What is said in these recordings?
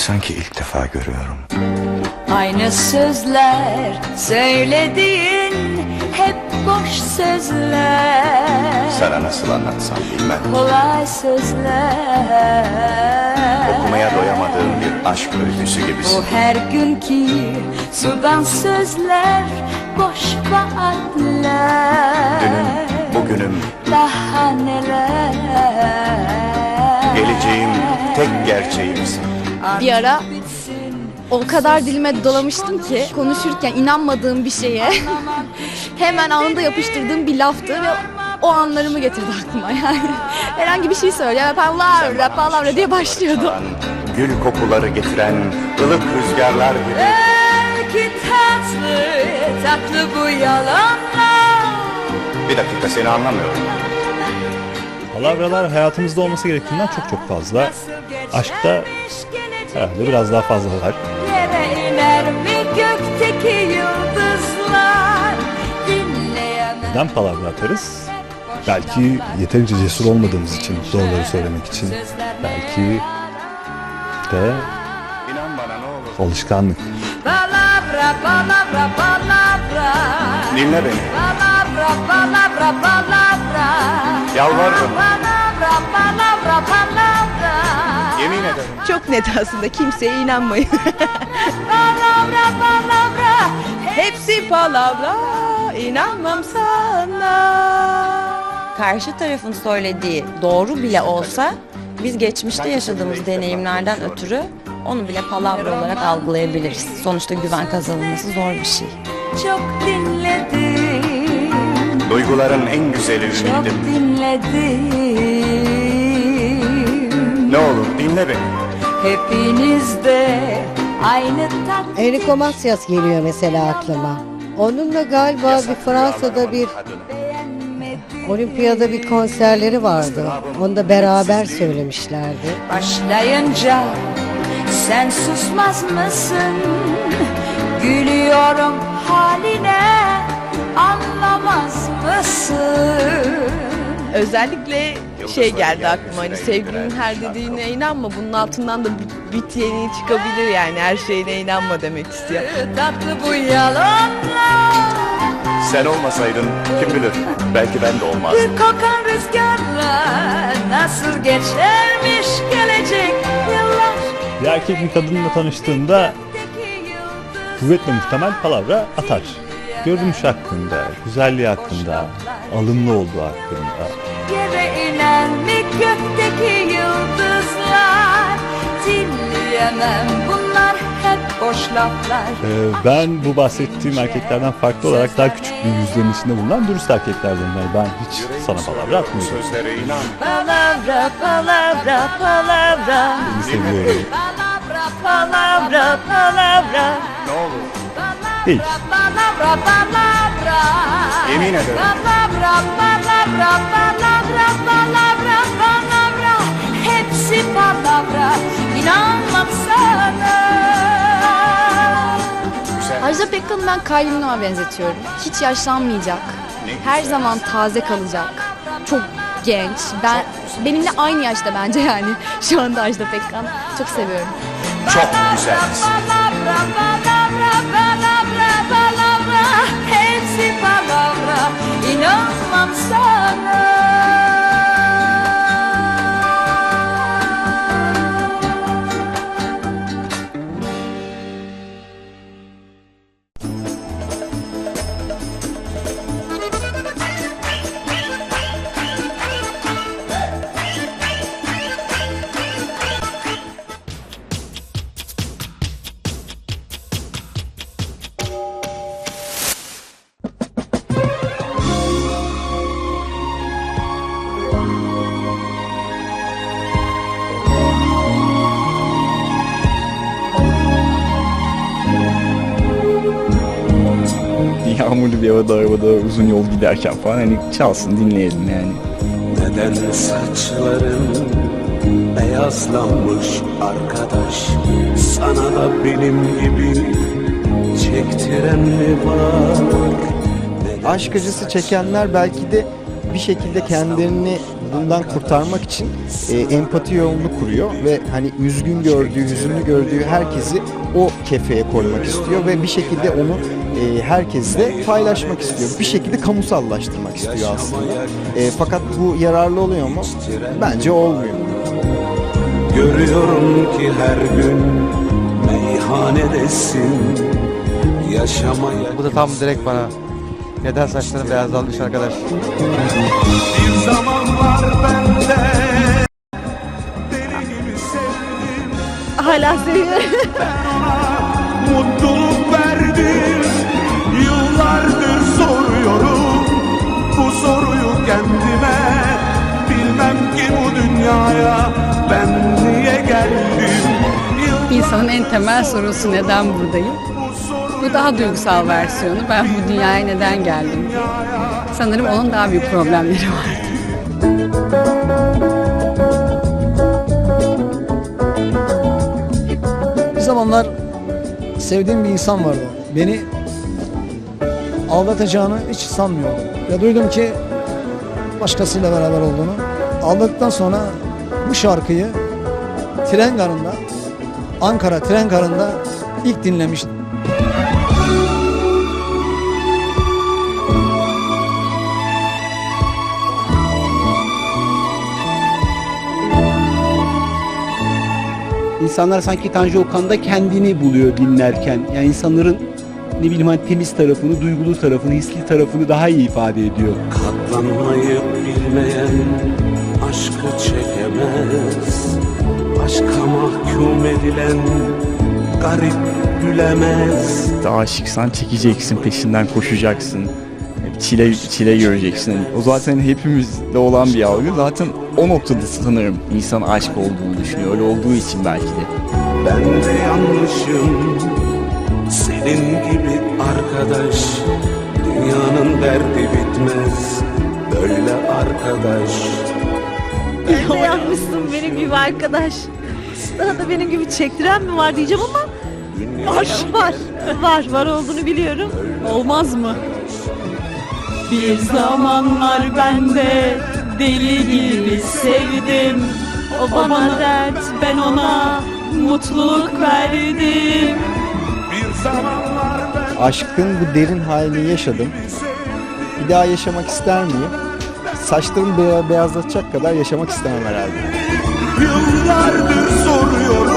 sanki ilk defa görüyorum. Aynı sözler söylediğin hep boş sözler Sana nasıl anlatsam bilmem. Kolay sözler Okumaya doyamadığım bir aşk öyküsü gibisin. Bu her günkü sudan sözler boş vaatler Dünüm, bugünüm, Daha neler geleceğim, tek gerçeğimsin. Bir ara o kadar dilime dolamıştım ki konuşurken inanmadığım bir şeye hemen anında yapıştırdığım bir laftı ve o anlarımı getirdi aklıma yani. Herhangi bir şey söylüyor. Palavra, palavra diye başlıyordu. Gül kokuları getiren ılık rüzgarlar gibi. Belki tatlı tatlı bu yalanlar Bir dakika seni anlamıyorum. Palavralar hayatımızda olması gerektiğinden çok çok fazla. Aşkta herhalde biraz daha fazla var. Yere iner mi gökteki yıldızlar Dinleyemem Neden palavra atarız? Belki yeterince cesur olmadığımız için, doğruları söylemek için. Belki de İnan bana ne olur. alışkanlık. Palavra, palavra, palavra Dinle beni. Palavra, palavra, palavra Yalvarırım. Palavra, palavra, palavra Çok net aslında kimseye inanmayın. Palavra, palavra Hepsi palavra, inanmam sana. karşı tarafın söylediği doğru bile olsa biz geçmişte yaşadığımız deneyimlerden ötürü onu bile palavra olarak algılayabiliriz. Sonuçta güven kazanılması zor bir şey. Çok dinledim Duyguların en güzeli Çok ümidim. dinledim Ne olur dinle beni. Hepinizde aynı tat Enrico Macias geliyor mesela aklıma. Onunla galiba bir Fransa'da bir olimpiyada bir konserleri vardı. Onu da beraber söylemişlerdi. Başlayınca sen susmaz mısın? Gülüyorum haline anlamaz mısın? Özellikle şey geldi aklıma hani sevgilinin her dediğine inanma bunun altından da bit- yeni çıkabilir yani her şeyine inanma demek istiyor. Tatlı bu yalanlar Sen olmasaydın kim bilir belki ben de olmazdım. Bir kokan rüzgarlar Nasıl geçermiş gelecek yıllar Bir erkek bir kadınla tanıştığında kuvvetle muhtemel palavra atar. Görünüş hakkında, güzelliği hakkında, alımlı olduğu hakkında. İnen mi gökteki yıldızlar Dinleyemem bunlar hep boş laflar Ee, ben bu bahsettiğim erkeklerden farklı olarak daha küçük bir yüzlerin içinde bulunan dürüst erkeklerden. Yani ben hiç sana palavra atmıyorum. Sözlere inan. Palavra, palavra, palavra Seni seviyorum. Palavra, palavra, palavra Ne olur. Değil. Yemin ederim. Hepsi palavra İnanmam sana. Ajda Pekkan'ı ben Kylie Minogue'a benzetiyorum. Hiç yaşlanmayacak. Her zaman taze kalacak. Çok genç. Ben benimle aynı yaşta bence yani. Şu anda Ajda Pekkan. Çok seviyorum. Çok güzelsin. İnanmam yağmurlu bir havada arabada uzun yol giderken falan hani çalsın dinleyelim yani. Neden saçların beyazlanmış arkadaş Sana da benim gibi çektiren mi var? Aşk acısı çekenler belki de bir şekilde kendilerini bundan kurtarmak için e, empati yolunu kuruyor ve hani üzgün gördüğü, hüzünlü gördüğü herkesi o kefeye koymak istiyor ve bir şekilde onu e, herkesle paylaşmak istiyor. Bir şekilde kamusallaştırmak istiyor aslında. E, fakat bu yararlı oluyor mu? Bence olmuyor. Görüyorum ki her gün meyhanedesin Yaşamaya Bu da tam direkt bana. Neden saçların beyazlanmış arkadaş? bir zamanlar bende Deli gibi sevdim Hala seviyorum. Mutluluk verdim Yıllardır soruyorum Bu soruyu kendime Bilmem ki bu dünyaya Ben niye geldim Yıllardır İnsanın en temel sorusu neden buradayım? Bu daha duygusal versiyonu. Ben bu dünyaya neden geldim. Sanırım onun daha büyük problemleri vardı. Bir zamanlar sevdiğim bir insan vardı. Beni aldatacağını hiç sanmıyordum. Ve duydum ki başkasıyla beraber olduğunu. Aldattıktan sonra bu şarkıyı tren garında, Ankara tren garında ilk dinlemiştim. İnsanlar sanki Tanju Okan'da kendini buluyor dinlerken. Yani insanların ne bileyim hani temiz tarafını, duygulu tarafını, hisli tarafını daha iyi ifade ediyor. Katlanmayı bilmeyen aşkı çekemez Aşka mahkum edilen garip gülemez Aşıksan çekeceksin, peşinden koşacaksın. Çile, çile göreceksin. O zaten hepimizde olan bir algı. Zaten o noktada sanırım insan aşk olduğunu düşünüyor. Öyle olduğu için belki de. Ben de yanlışım Senin gibi arkadaş Dünyanın derdi bitmez Böyle arkadaş Ne yapmışsın benim gibi arkadaş? Sana da benim gibi çektiren mi var diyeceğim ama var var var var olduğunu biliyorum. Olmaz mı? Bir zamanlar ben de deli gibi sevdim. O bana dert, ben ona mutluluk verdim. Bir zamanlar ben Aşkın bu derin halini yaşadım. Bir daha yaşamak ister miyim? Saçlarımı beya- beyazlatacak kadar yaşamak istemem herhalde. Yıllardır soruyorum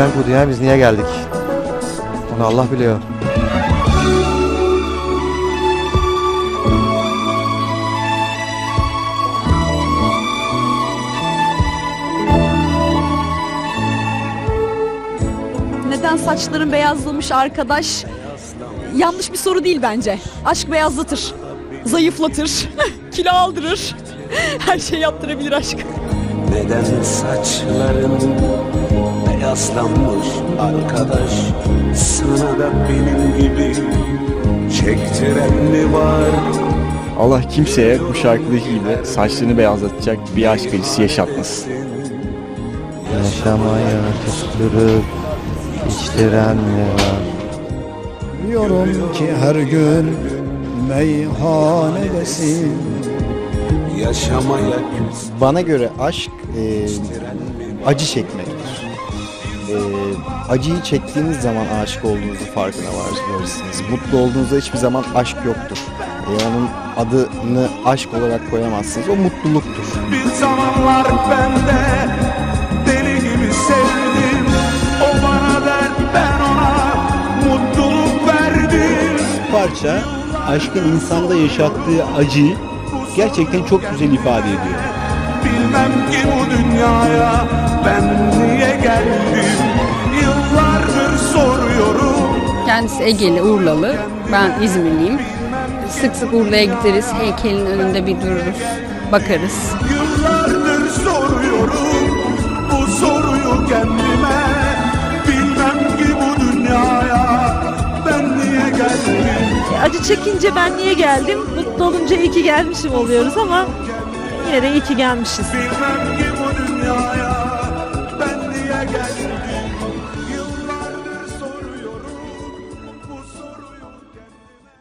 Bilmem bu dünya biz niye geldik? Onu Allah biliyor. Neden saçların beyazlamış arkadaş? Yanlış bir soru değil bence. Aşk beyazlatır. Zayıflatır. kilo aldırır. Her şey yaptırabilir aşk. Neden saçların beyazlanmış arkadaş Sana da benim gibi çektiren mi var Allah kimseye bu şarkıdaki gibi saçlarını beyazlatacak bir aşk acısı yaşatmasın. Yaşamaya tutturup içtiren mi var? Biliyorum ki her gün meyhanedesin. Yaşamaya Bana göre aşk e, acı çekmektir. E, acıyı çektiğiniz zaman aşık olduğunuzun farkına var- varırsınız. Mutlu olduğunuzda hiçbir zaman aşk yoktur. E, onun adını aşk olarak koyamazsınız. O mutluluktur. Bir zamanlar ben de deli gibi sevdim O bana dert ben ona mutluluk verdim Parça aşkın insanda yaşattığı acıyı gerçekten çok güzel ifade ediyor. Bilmem ki bu dünyaya Kendisi Egeli, Urlalı. Ben İzmirliyim. Sık sık Urla'ya gideriz. Heykelin önünde bir dururuz. Bakarız. Yıllardır soruyorum bu soruyu kendime Bilmem ki bu dünyaya ben niye geldim Acı çekince ben niye geldim? Mutlu olunca iyi ki gelmişim oluyoruz ama yine de iyi ki gelmişiz. Bilmem ki